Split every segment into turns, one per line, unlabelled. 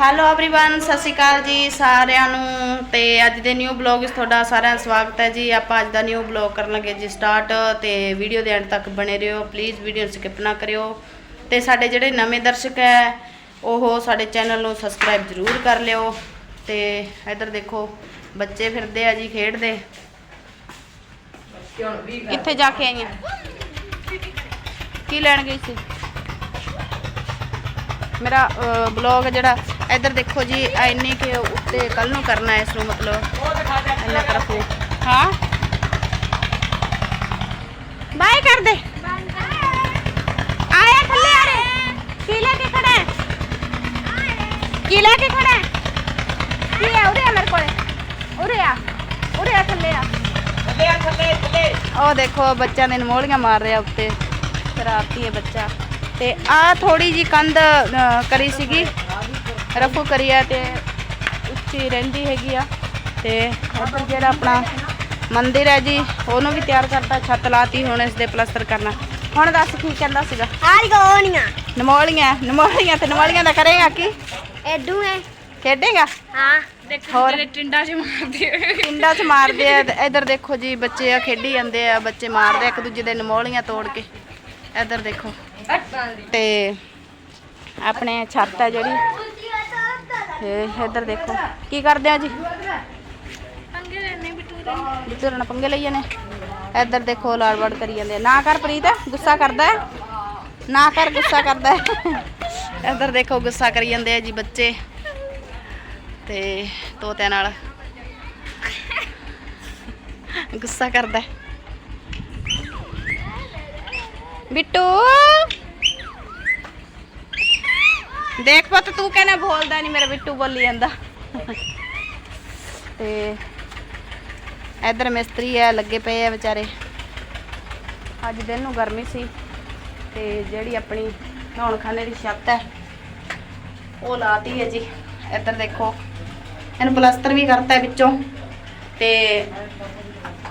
Hello everyone ਸਤਿ ਸ਼੍ਰੀ ਅਕਾਲ ਜੀ ਸਾਰਿਆਂ ਨੂੰ ਤੇ ਅੱਜ ਦੇ ਨਿਊ ਬਲੌਗ ਵਿੱਚ ਤੁਹਾਡਾ ਸਾਰਿਆਂ ਦਾ ਸਵਾਗਤ ਹੈ ਜੀ ਆਪਾਂ ਅੱਜ ਦਾ ਨਿਊ ਬਲੌਗ ਕਰਨ ਲੱਗੇ ਜੀ ਸਟਾਰਟ ਤੇ ਵੀਡੀਓ ਦੇ ਐਂਡ ਤੱਕ ਬਣੇ ਰਹੋ ਪਲੀਜ਼ ਵੀਡੀਓ ਨੂੰ ਸਕਿਪ ਨਾ ਕਰਿਓ ਤੇ ਸਾਡੇ ਜਿਹੜੇ ਨਵੇਂ ਦਰਸ਼ਕ ਹੈ ਉਹ ਸਾਡੇ ਚੈਨਲ ਨੂੰ ਸਬਸਕ੍ਰਾਈਬ ਜ਼ਰੂਰ ਕਰ ਲਿਓ ਤੇ ਇੱਧਰ ਦੇਖੋ ਬੱਚੇ ਫਿਰਦੇ ਆ ਜੀ ਖੇਡਦੇ ਕਿੱਥੇ ਜਾ ਕੇ ਆਈਆਂ ਕੀ ਲੈਣ ਗਈ ਸੀ ਮੇਰਾ ਬਲੌਗ ਜਿਹੜਾ ਇੱਧਰ ਦੇਖੋ ਜੀ ਆ ਇੰਨੇ ਕਿ ਉੱਤੇ ਕੱਲ ਨੂੰ ਕਰਨਾ ਹੈ ਇਸ ਨੂੰ ਮਤਲਬ ਇੰਨਾ ਕਰਫੂ ਹਾਂ? ਬਾਏ ਕਰ ਦੇ। ਆਇਆ ਥੱਲੇ ਆ ਰੇ ਕੀ ਲੈ ਕੇ ਖੜਾ ਹੈ? ਕੀ ਲੈ ਕੇ ਖੜਾ ਹੈ? ਕੀ ਹੈ? ਉਰੇ ਆ ਮੇਰੇ ਕੋਲੇ। ਉਰੇ ਆ। ਉਰੇ ਆ ਥੱਲੇ ਆ। ਉਹ ਦੇਖੋ ਬੱਚਿਆਂ ਦੇ ਨਮੋਲੀਆਂ ਮਾਰ ਰਿਹਾ ਉੱਤੇ। ਸ਼ਰਾਰਤੀ ਹੈ ਬੱਚਾ। ਤੇ ਆ ਥੋੜੀ ਜੀ ਕੰਧ ਕਰੀ ਸੀਗੀ। ਰਫੂ ਕਰੀ ਆ ਤੇ ਉੱਚੀ ਰਹਿੰਦੀ ਹੈਗੀ ਆ ਤੇ ਉੱਧਰ ਜਿਹੜਾ ਆਪਣਾ ਮੰਦਿਰ ਹੈ ਜੀ ਉਹਨੂੰ ਵੀ ਤਿਆਰ ਕਰਤਾ ਛੱਤ ਲਾਤੀ ਹੁਣ ਇਸ ਦੇ ਪਲਸਤਰ ਕਰਨਾ। ਹੁਣ ਦੱਸ ਕੀ ਕਹਿੰਦਾ ਸੀਗਾ?
ਆਰੀ ਗੋਣੀਆਂ
ਨਮੋਲੀਆਂ। ਨਮੋਲੀਆਂ ਤੇ ਨਮੋਲੀਆਂ ਦਾ ਕਰੇਗਾ ਕੀ?
ਐਡੂ ਹੈ।
ਖੇਡੇਗਾ?
ਹਾਂ।
ਹੋਰ?
ਟਿੰਡਾ ਚ ਮਾਰਦੇ
ਪਿੰਡਾਂ 'ਚ ਮਾਰਦੇ ਆ ਇੱਧਰ ਦੇਖੋ ਜੀ ਬੱਚੇ ਆ ਖੇਡੀ ਜਾਂਦੇ ਆ ਬੱਚੇ ਮਾਰਦੇ ਆ ਇੱਕ ਦੂਜੇ ਦੇ ਨਮੋਲੀਆਂ ਤੋੜ ਕੇ। ਇੱਧਰ ਦੇਖੋ। ਤੇ ਆਪਣੇ ਛੱਤ ਆ ਜਿਹੜੀ ਇਹ ਇੱਧਰ ਦੇਖੋ। ਕੀ ਕਰਦੇ ਆ ਜੀ? ਬਿੱਟੂ ਨਾਲ ਪੰਗੇ ਲਈ ਜਾਂਦੇ ਇੱਧਰ ਦੇਖੋ ਲਾੜਵੜ ਕਰੀ ਜਾਂਦੇ। ਨਾ ਕਰ ਪ੍ਰੀਤ ਗੁੱਸਾ ਕਰਦਾ ਹੈ? ਨਾ ਕਰ ਗੁੱਸਾ ਕਰਦਾ ਹੈ? ਇੱਧਰ ਦੇਖੋ ਗੁੱਸਾ ਕਰੀ ਜਾਂਦੇ ਆ ਜੀ ਬੱਚੇ। ਤੇ ਤੋਤਿਆਂ ਨਾਲ। ਗੁੱਸਾ ਕਰਦਾ। ਬਿੱਟੂ! ਦੇਖ ਪੁੱਤ, ਤੂੰ ਕਹਿੰਦਾ ਬੋਲਦਾ ਨਹੀਂ ਮੇਰਾ ਬਿੱਟੂ ਬੋਲੀ ਜਾਂਦਾ। ਤੇ ਇਧਰ ਮਿਸਤਰੀ ਆ ਲੱਗੇ ਪਏ ਆ ਵਿਚਾਰੇ। ਅੱਜ ਦਿਨ ਨੂੰ ਗਰਮੀ ਸੀ, ਤੇ ਜਿਹੜੀ ਆਪਣੀ ਨਹਾਉਣ ਖਾਨੇ ਦੀ ਛੱਤ ਹੈ ਉਹ ਲਾਤੀ ਹੈ ਜੀ। ਇੱਧਰ ਦੇਖੋ, ਇਹਨੂੰ ਪਲਸਤਰ ਵੀ ਕਰਤਾ ਹੈ ਵਿੱਚੋਂ। ਤੇ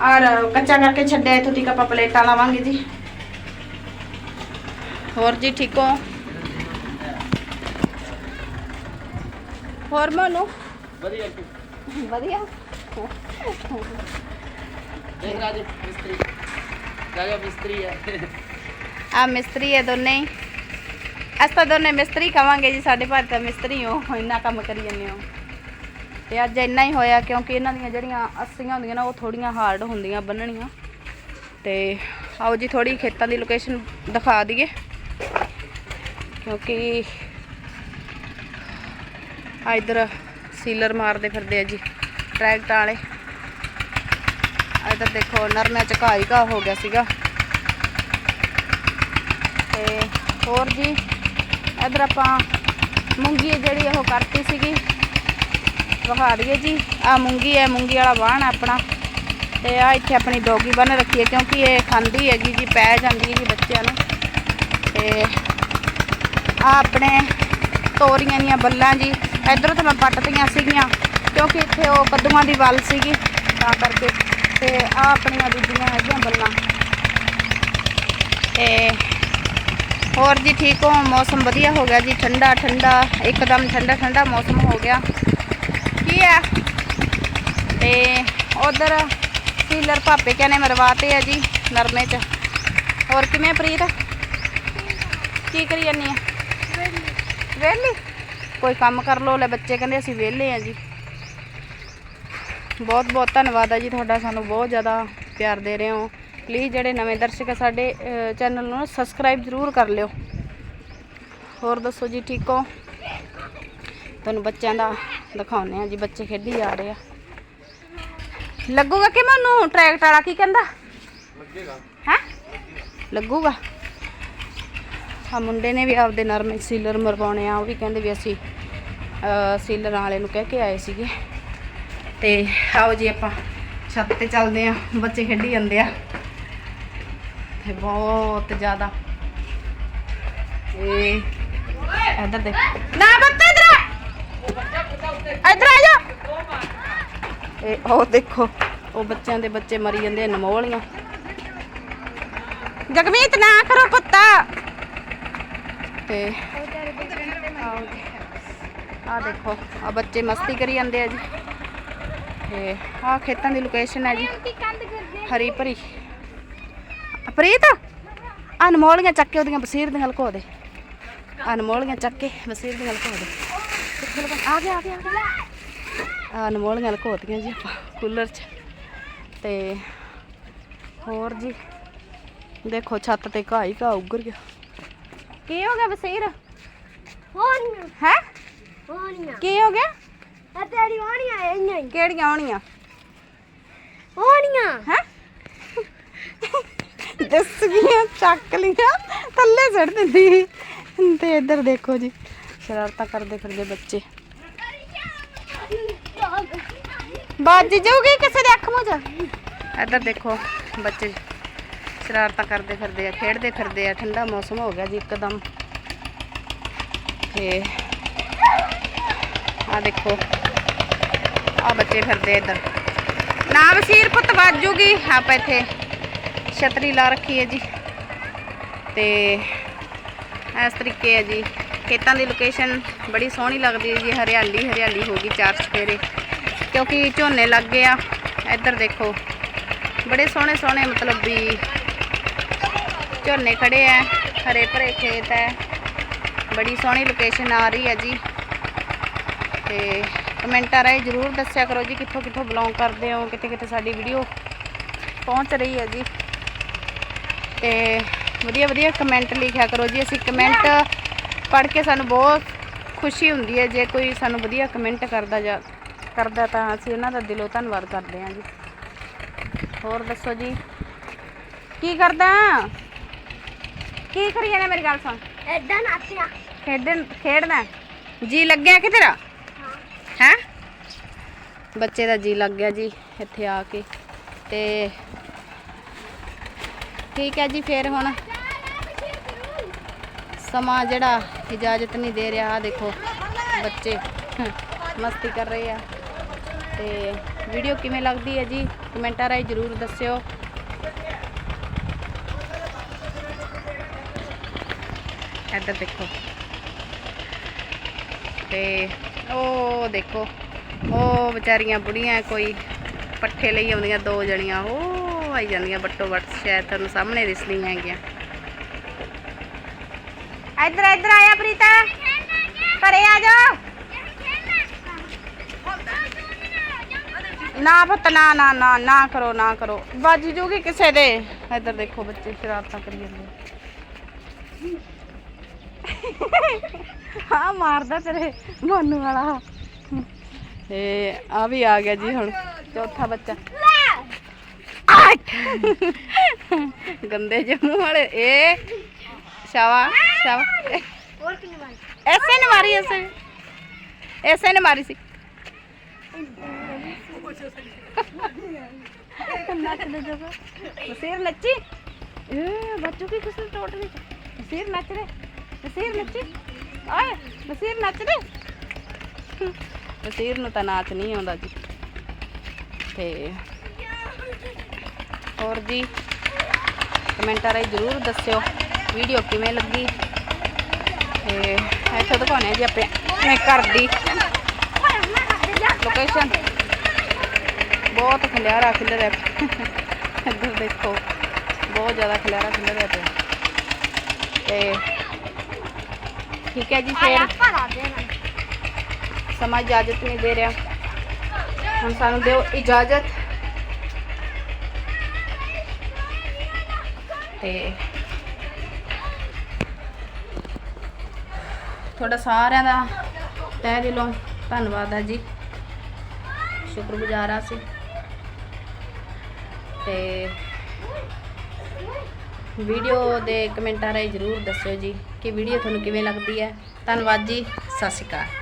ਔਰ ਕੱਚਾ ਕਰਕੇ ਛੱਡਿਆ, ਇੱਥੋਂ ਤੱਕ ਆਪਾਂ ਪਲੇਟਾਂ ਲਾਵਾਂਗੇ ਜੀ। ਹੋਰ ਜੀ, ਠੀਕ ਹੋ? ਹੋਰ ਮਨੂ
ਵਧੀਆ
ਵਧੀਆ।
ਦੇਖ ਰਾਜ ਮਿਸਤਰੀ। ਜਾਗਾ ਮਿਸਤਰੀ ਹੈ
ਆ ਮਿਸਤਰੀ ਹੈ ਦੋਨੇ। ਹੀ ਅਸੀਂ ਤਾਂ ਦੋਨੇ ਮਿਸਤਰੀ ਕਵਾਂਗੇ ਜੀ ਸਾਡੇ ਭਾਰਤ ਤਾਂ ਮਿਸਤਰੀ ਹੋ ਇੰਨਾ ਕੰਮ ਕਰੀ ਜਾਂਦੇ ਹੋ। ਤੇ ਅੱਜ ਇੰਨਾ ਹੀ ਹੋਇਆ ਕਿਉਂਕਿ ਇਹਨਾਂ ਦੀਆਂ ਜਿਹੜੀਆਂ ਅੱਸੀਆਂ ਹੁੰਦੀਆਂ ਨਾ ਉਹ ਥੋੜੀਆਂ ਹਾਰਡ ਹੁੰਦੀਆਂ ਬੰਨਣੀਆਂ। ਤੇ ਆਓ ਜੀ ਥੋੜੀ ਖੇਤਾਂ ਦੀ ਲੋਕੇਸ਼ਨ ਦਿਖਾ ਦਈਏ। ਕਿਉਂਕਿ ਆ ਇਧਰ ਸੀਲਰ ਮਾਰਦੇ ਫਿਰਦੇ ਆ ਜੀ, ਟਰੈਕਟਰ ਵਾਲੇ। ਇਧਰ ਦੇਖੋ ਨਰਮਿਆਂ ਚ ਘਾਹ ਹੀ ਘਾਹ ਹੋ ਗਿਆ ਸੀਗਾ। ਤੇ ਹੋਰ ਜੀ, ਇਧਰ ਆਪਾਂ ਮੂੰਗੀ ਹੈ ਜਿਹੜੀ ਉਹ ਕਰਤੀ ਸੀਗੀ। ਵਿਖਾ ਦਈਏ ਜੀ ਆ ਮੂੰਗੀ ਹੈ ਮੂੰਗੀ ਵਾਲਾ ਵਾਹਣ ਆਪਣਾ। ਤੇ ਆ ਇੱਥੇ ਆਪਣੀ ਡੋਗੀ ਬੰਨ ਰੱਖੀ ਹੈ ਕਿਉਂਕਿ ਇਹ ਖਾਂਦੀ ਹੈਗੀ ਜੀ, ਪੈ ਜਾਂਦੀ ਹੈ ਜੀ ਬੱਚਿਆਂ ਨੂੰ। ਤੇ ਆ ਆਪਣੇ ਤੋਰੀਆਂ ਦੀਆਂ ਬੱਲਾਂ ਜੀ ਇਧਰੋਂ ਤਾਂ ਮੈਂ ਪੱਟਤੀਆਂ ਸੀਗੀਆਂ ਕਿਉਂਕਿ ਇੱਥੇ ਉਹ ਕੱਦੂਆਂ ਦੀ ਵੱਲ ਸੀਗੀ ਤਾਂ ਕਰਕੇ ਤੇ ਆ ਆਪਣੀਆਂ ਦੂਜੀਆਂ ਹੈਗੀਆਂ ਬੱਲਾਂ। ਤੇ ਹੋਰ ਜੀ ਠੀਕ ਹੋ? ਮੌਸਮ ਵਧੀਆ ਹੋ ਗਿਆ ਜੀ? ਠੰਡਾ ਠੰਡਾ ਇੱਕਦਮ ਠੰਡਾ ਠੰਡਾ ਮੌਸਮ ਹੋ ਗਿਆ। ਕੀ ਆ ਤੇ ਉਧਰ ਸੀਲਰ ਭਾਪੇ ਕਹਿੰਦੇ ਮਰਵਾਤੇ ਆ ਜੀ ਨਰਮੇ ਚ। ਹੋਰ ਕਿਵੇਂ ਪ੍ਰੀਤ? ਕੀ ਕਰੀ ਜਾਨੀ ਆ? ਵਿਹਲੀ? ਕੋਈ ਕੰਮ ਕਰ ਲੋ ਲੈ ਬੱਚੇ ਕਹਿੰਦੇ ਅਸੀਂ ਵਿਹਲੇ ਆ ਜੀ। ਬਹੁਤ ਬਹੁਤ ਧੰਨਵਾਦ ਆ ਜੀ ਤੁਹਾਡਾ ਸਾਨੂੰ ਬਹੁਤ ਜ਼ਿਆਦਾ ਪਿਆਰ ਦੇ ਰਹੇ ਹੋ। ਪਲੀਜ਼ ਜਿਹੜੇ ਨਵੇਂ ਦਰਸ਼ਕ ਆ ਸਾਡੇ ਚੈਨਲ ਨੂੰ ਸਬਸਕ੍ਰਾਈਬ ਜ਼ਰੂਰ ਕਰ ਲਿਓ। ਹੋਰ ਦੱਸੋ ਜੀ ਠੀਕ ਹੋ? ਤੁਹਾਨੂੰ ਬੱਚਿਆਂ ਦਾ ਦਿਖਾਉਂਦੇ ਆ ਜੀ ਬੱਚੇ ਖੇਡੀ ਜਾ ਰਹੇ ਆ। ਲੱਗੂਗਾ ਕਿ ਮੈਨੂੰ? ਟਰੈਕਟਰ ਵਾਲਾ ਕੀ ਕਹਿੰਦਾ?
ਲੱਗੇਗਾ।
ਹੈ? ਲੱਗੂਗਾ। ਆ ਮੁੰਡੇ ਨੇ ਵੀ ਆਪਦੇ ਨਰਮੇ ਸੀਲਰ ਮਰਵਾਉਣੇ ਆ, ਉਹ ਵੀ ਕਹਿੰਦੇ ਵੀ ਅਸੀਂ ਸੀਲਰ ਵਾਲੇ ਨੂੰ ਕਹਿ ਕੇ ਆਏ ਸੀਗੇ। ਤੇ ਆਓ ਜੀ ਆਪਾਂ, ਛੱਤ ਤੇ ਚੱਲਦੇ ਆ, ਬੱਚੇ ਖੇਡੀ ਜਾਂਦੇ ਆ। ਤੇ ਬਹੁਤ ਜ਼ਿਆਦਾ। ਇਹ ਇੱਧਰ ਦੇਖ। ਨਾ ਬੱਤੇ ਇਧਰ ਇਧਰ ਆ ਜਾ! ਇਹ ਉਹ ਦੇਖੋ, ਉਹ ਬੱਚਿਆਂ ਦੇ ਬੱਚੇ ਮਰੀ ਜਾਂਦੇ ਨਮੋਲੀਆਂ। ਜਗਮੀਤ ਨਾ ਕਰੋ ਪੁੱਤਾ ਤੇ ਆ ਦੇਖੋ ਆ ਬੱਚੇ ਮਸਤੀ ਕਰੀ ਜਾਂਦੇ ਆ ਜੀ। ਤੇ ਆ ਖੇਤਾਂ ਦੀ ਲੋਕੇਸ਼ਨ ਹੈ ਜੀ। ਹਰੀ ਭਰੀ। ਪ੍ਰੀਤ ਅਨਮੋਲੀਆਂ ਚੱਕ ਕੇ ਉਹਦੀਆਂ ਬਸੀਰ ਦੀਆਂ ਲਕੋ ਦੇ। ਅਨਮੋਲੀਆਂ ਚੱਕ ਕੇ ਬਸੀਰ ਦੀਆਂ ਲਕੋ ਦੇ। ਕਿੱਥੇ ਲਕੋ ਆ ਗਿਆ ਆ ਗਿਆ। ਆ ਅਨਮੋਲੀਆਂ ਲਕੋਤੀਆਂ ਜੀ ਆਪਾਂ ਕੂਲਰ 'ਚ। ਤੇ ਹੋਰ ਜੀ, ਦੇਖੋ ਛੱਤ ਤੇ ਘਾਹ ਹੀ ਘਾਹ ਉੱਗਰ ਗਿਆ। ਕੀ ਹੋ ਗਿਆ ਬਸੀਰ
ਹੋਣੀਆਂ
ਹੈ
ਹੋਣੀਆਂ
ਕੀ ਹੋ ਗਿਆ
ਆ ਤੇਰੀ ਹੋਣੀਆਂ ਇੰਨੀਆਂ
ਕਿਹੜੀਆਂ ਆਉਣੀਆਂ
ਹੋਣੀਆਂ
ਹੈ ਦੱਸ ਗਈਆਂ ਚੱਕ ਲੀਆਂ ਥੱਲੇ ਸੜ ਦਿੰਦੀ ਤੇ ਇੱਧਰ ਦੇਖੋ ਜੀ ਸ਼ਰਾਰਤਾਂ ਕਰਦੇ ਫਿਰਦੇ ਬੱਚੇ ਵੱਜ ਜਾਊਗੀ ਕਿਸੇ ਦੇ ਅੱਖ ਮੂੰਹ ਚ ਇੱਧਰ ਦੇਖੋ ਬੱਚੇ ਸ਼ਰਾਰਤਾਂ ਕਰਦੇ ਫਿਰਦੇ ਆ, ਖੇਡਦੇ ਫਿਰਦੇ ਆ, ਠੰਡਾ ਮੌਸਮ ਹੋ ਗਿਆ ਜੀ ਇੱਕਦਮ। ਤੇ ਆ ਦੇਖੋ ਆ ਬੱਚੇ ਫਿਰਦੇ ਇੱਧਰ। ਨਾ ਵਸੀਰ ਪੁੱਤ ਵੱਜੂਗੀ ਆਪਾਂ ਇੱਥੇ ਛਤਰੀ ਲਾ ਰੱਖੀ ਹੈ ਜੀ। ਤੇ ਇਸ ਤਰੀਕੇ ਹੈ ਜੀ, ਖੇਤਾਂ ਦੀ ਲੋਕੇਸ਼ਨ ਬੜੀ ਸੋਹਣੀ ਲੱਗਦੀ ਹੈ ਜੀ। ਹਰਿਆਲੀ ਹਰਿਆਲੀ ਹੋ ਗਈ ਚਾਰ ਚਫੇਰੇ, ਕਿਉਂਕਿ ਝੋਨੇ ਲੱਗ ਗਏ ਆ। ਇੱਧਰ ਦੇਖੋ, ਬੜੇ ਸੋਹਣੇ ਸੋਹਣੇ ਮਤਲਬ ਵੀ ਝੋਨੇ ਖੜੇ ਆ ਹਰੇ ਭਰੇ ਖੇਤ ਹੈ ਬੜੀ ਸੋਹਣੀ ਲੋਕੇਸ਼ਨ ਆ ਰਹੀ ਹੈ ਜੀ। ਤੇ ਕਮੈਂਟਾਂ ਰਾਹੀਂ ਜਰੂਰ ਦੱਸਿਆ ਕਰੋ ਜੀ, ਕਿੱਥੋਂ ਕਿੱਥੋਂ ਬਿਲੋਂਗ ਕਰਦੇ ਹੋ, ਕਿੱਥੇ ਕਿੱਥੇ ਸਾਡੀ ਵੀਡੀਓ ਪਹੁੰਚ ਰਹੀ ਹੈ ਜੀ। ਤੇ ਵਧੀਆ ਵਧੀਆ ਕਮੈਂਟ ਲਿਖਿਆ ਕਰੋ ਜੀ। ਅਸੀਂ ਕਮੈਂਟ ਪੜ੍ਹ ਕੇ ਸਾਨੂੰ ਬਹੁਤ ਖੁਸ਼ੀ ਹੁੰਦੀ ਹੈ ਜੇ ਕੋਈ ਸਾਨੂੰ ਵਧੀਆ ਕਮੈਂਟ ਕਰਦਾ ਜਾ, ਕਰਦਾ ਤਾਂ ਅਸੀਂ ਉਹਨਾਂ ਦਾ ਦਿਲੋਂ ਧੰਨਵਾਦ ਕਰਦੇ ਹਾਂ ਜੀ। ਹੋਰ ਦੱਸੋ ਜੀ, ਕੀ ਕਰਦਾ? ਕੀ ਕਰੀ ਜਾਣਾ ਮੇਰੀ ਗੱਲ ਸੁਣ?
ਐਦਾਂ ਨਾਚਿਆ
ਖੇਡਣ ਖੇਡਣਾ? ਜੀ ਲੱਗਿਆ ਕਿ ਤੇਰਾ? ਹੈ। ਬੱਚੇ ਦਾ ਜੀ ਲੱਗ ਗਿਆ ਜੀ ਇੱਥੇ ਆ ਕੇ। ਤੇ ਠੀਕ ਹੈ ਜੀ ਫਿਰ ਹੁਣ ਸਮਾਂ ਜਿਹੜਾ ਇਜਾਜ਼ਤ ਨਹੀਂ ਦੇ ਰਿਹਾ ਆ ਦੇਖੋ ਬੱਚੇ ਮਸਤੀ ਕਰ ਰਹੇ ਆ। ਤੇ ਵੀਡੀਓ ਕਿਵੇਂ ਲੱਗਦੀ ਹੈ ਜੀ? ਕਮੈਂਟਾਂ ਰਾਹੀਂ ਜਰੂਰ ਦੱਸਿਓ। ਇੱਧਰ ਦੇਖੋ। ਤੇ ਉਹ ਦੇਖੋ, ਉਹ ਵਿਚਾਰੀਆਂ ਬੁੜੀਆਂ ਕੋਈ ਪੱਠੇ ਲਈ ਆਉਂਦੀਆਂ, ਦੋ ਜਣੀਆਂ, ਉਹ ਆਈ ਜਾਂਦੀਆਂ ਬੱਟੋ ਬੱਟ ਸ਼ਾਇਦ ਤੁਹਾਨੂੰ ਸਾਹਮਣੇ ਦਿਸਦੀਆਂ ਹੈਗੀਆਂ। ਇੱਧਰ ਇੱਧਰ ਆਇਆ ਪ੍ਰੀਤਾ। ਘਰੇ ਆ ਜਾ। ਨਾ ਪੁੱਤ, ਨਾ ਨਾ ਨਾ ਨਾ ਕਰੋ ਨਾ ਕਰੋ। ਵੱਜ ਜੂਗੀ ਕਿਸੇ ਦੇ। ਇੱਧਰ ਦੇਖੋ ਬੱਚੇ, ਸ਼ਰਾਰਤਾਂ ਕਰੀ ਜਾਂਦੇ। ਹਾਂ ਮਾਰਦਾ ਤੇਰੇ ਮੋਨੂ ਵਾਲਾ। ਤੇ ਆ ਵੀ ਆ ਗਿਆ ਜੀ ਹੁਣ ਚੌਥਾ ਬੱਚਾ। ਗੰਦੇ ਜਿਹੇ ਮੂੰਹ ਵਾਲੇ ਇਹ ਸ਼ਾਵਾ ਸ਼ਾਵਾ।
ਹੋਰ ਕਿੰਨੀ ਵਾਰ
ਐਸੇ ਨੇ ਮਾਰੀ ਐਸੇ। ਐਸੇ ਨੇ ਮਾਰੀ ਸੀ। ਵਸੀਰ ਨੱਚੀ? ਇਹ ਬੱਚੂ ਕੀ ਕਿਸੇ ਟੋਟ ਵਿੱਚ ਵਸੀਰ ਨੱਚ ਰੇ ਵਸੀਰ ਨੱਚੀ। ਆਏ ਵਸੀਰ ਨੱਚ ਰੇ ਨੂੰ ਤਾਂ ਨਾਚ ਨਹੀਂ ਆਉਂਦਾ ਜੀ। ਤੇ ਹੋਰ ਜੀ, ਕਮੈਂਟਾਂ ਰਾਹੀਂ ਜਰੂਰ ਦੱਸਿਓ ਵੀਡੀਓ ਕਿਵੇਂ ਲੱਗੀ। ਤੇ ਇੱਥੇ ਦਿਖਾਉਣੇ ਜੀ ਆਪਣੇ ਆਪਣੇ ਘਰ ਦੀ ਲੋਕੇਸ਼ਨ ਬਹੁਤ ਖਲਿਆਰਾ ਖਿਲਰਿਆ ਇੱਧਰ ਦੇਖੋ, ਬਹੁਤ ਜ਼ਿਆਦਾ ਖਲਿਆਰਾ ਖਿਲਰਿਆ ਪਿਆ। ਤੇ ਠੀਕ ਹੈ ਜੀ ਫਿਰ ਸਮਾਂ ਇਜਾਜ਼ਤ ਨਹੀਂ ਦੇ ਰਿਹਾ। ਹੁਣ ਸਾਨੂੰ ਦਿਓ ਇਜਾਜ਼ਤ। ਤੇ ਤੁਹਾਡਾ ਸਾਰਿਆਂ ਦਾ ਤਹਿ ਦਿਲੋਂ ਧੰਨਵਾਦ ਹੈ ਜੀ। ਸ਼ੁਕਰਗੁਜ਼ਾਰ ਆ ਸੀ ਤੇ ਵੀਡੀਓ ਦੇ ਕਮੈਂਟਾਂ ਰਾਹੀਂ ਜਰੂਰ ਦੱਸਿਓ ਜੀ ਕਿ ਵੀਡੀਓ ਤੁਹਾਨੂੰ ਕਿਵੇਂ ਲੱਗਦੀ ਹੈ। ਧੰਨਵਾਦ ਜੀ। ਸਤਿ ਸ਼੍ਰੀ ਅਕਾਲ।